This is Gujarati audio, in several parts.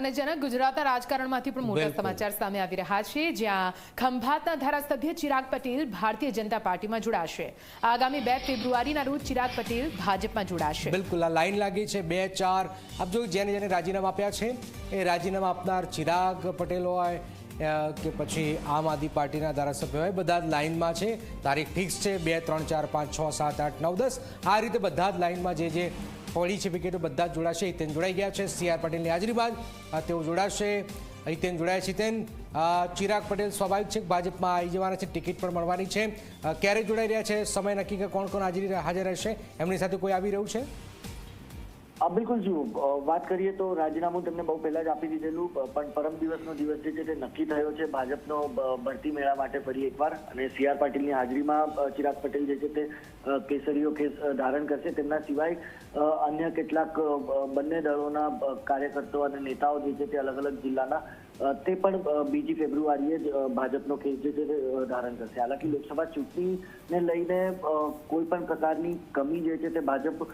અને જેના ગુજરાતના રાજકારણમાંથી પણ મોટા સમાચાર સામે આવી રહ્યા છે જ્યાં ખંભાતના ધારાસભ્ય ચિરાગ પટેલ ભારતીય જનતા પાર્ટીમાં જોડાશે. આગામી બે ફેબ્રુઆરીના રોજ ચિરાગ પટેલ ભાજપમાં જોડાશે. બિલકુલ આ લાઈન લાગી છે બે ચાર. આપ જોયું જેને જેને રાજીનામા આપ્યા છે એ રાજીનામા આપનાર ચિરાગ પટેલ હોય કે પછી આમ આદમી પાર્ટીના ધારાસભ્યો હોય બધા જ લાઇનમાં છે. તારીખ ફિક્સ છે બે ત્રણ ચાર પાંચ છ સાત આઠ નવ દસ. આ રીતે બધા જ લાઈનમાં જે જે પડી છે વિકેટો બધા જ જોડાશે. હિતેન જોડાઈ ગયા છે. સી આર પટેલની હાજરી બાદ તેઓ જોડાશે. હિતેન જોડાયા છે હિતેન. ચિરાગ પટેલ સ્વાભાવિક છે ભાજપમાં આવી જવાના છે. ટિકિટ પણ મળવાની છે. ક્યારે જોડાઈ રહ્યા છે? સમય નક્કી કે કોણ કોણ હાજરી, હાજર રહેશે? એમની સાથે કોઈ આવી રહ્યું છે? બિલકુલ જુઓ વાત કરીએ તો રાજીનામું તેમને બહુ પહેલા જ આપી દીધેલું પણ પરમ દિવસનો દિવસ જે છે તે નક્કી થયો છે ભાજપનો ભરતી મેળા માટે ફરી એકવાર. અને સી આર પાટીલની હાજરીમાં ચિરાગ પટેલ જે છે તે કેસરીઓ કેસ ધારણ કરશે. તેમના સિવાય અન્ય કેટલાક બંને દળોના કાર્યકર્તાઓ અને નેતાઓ જે છે તે અલગ અલગ જિલ્લાના તે પણ બીજી ફેબ્રુઆરીએ જ ભાજપનો કેસ જે છે તે ધારણ કરશે. હાલાકી લોકસભા ચૂંટણીને લઈને કોઈ પણ પ્રકારની કમી જે છે તે ભાજપ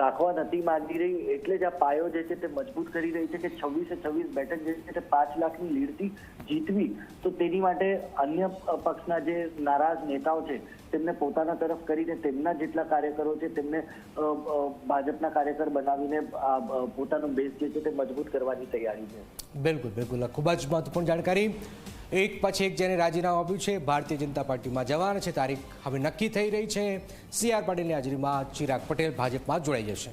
રાખવા નથી માંગી રહી. એટલે જ આ પાયો જે છે તે મજબૂત કરી રહી છે કે છવ્વીસે છવ્વીસ બેઠક જે છે તે પાંચ લાખની લીડથી જીતવી. તો તેની માટે અન્ય પક્ષના જે નારાજ નેતાઓ છે, તેમને પોતાના તરફ કરીને તેમના જેટલા કાર્યકરો છે, તેમને ભાજપના કાર્યકર બનાવીને પોતાનો બેઝ જે છે તે મજબૂત કરવાની તૈયારી છે. બિલકુલ બિલકુલ. ખૂબ જ મહત્વપૂર્ણ જાણકારી. એક પછી એક જેને રાજીનામું આપ્યું છે, ભારતીય જનતા પાર્ટીમાં જવાના છે. તારીખ હવે નક્કી થઈ રહી છે. સી આર પાટીલની હાજરીમાં ચિરાગ પટેલ ભાજપમાં જોડાઈ જશે.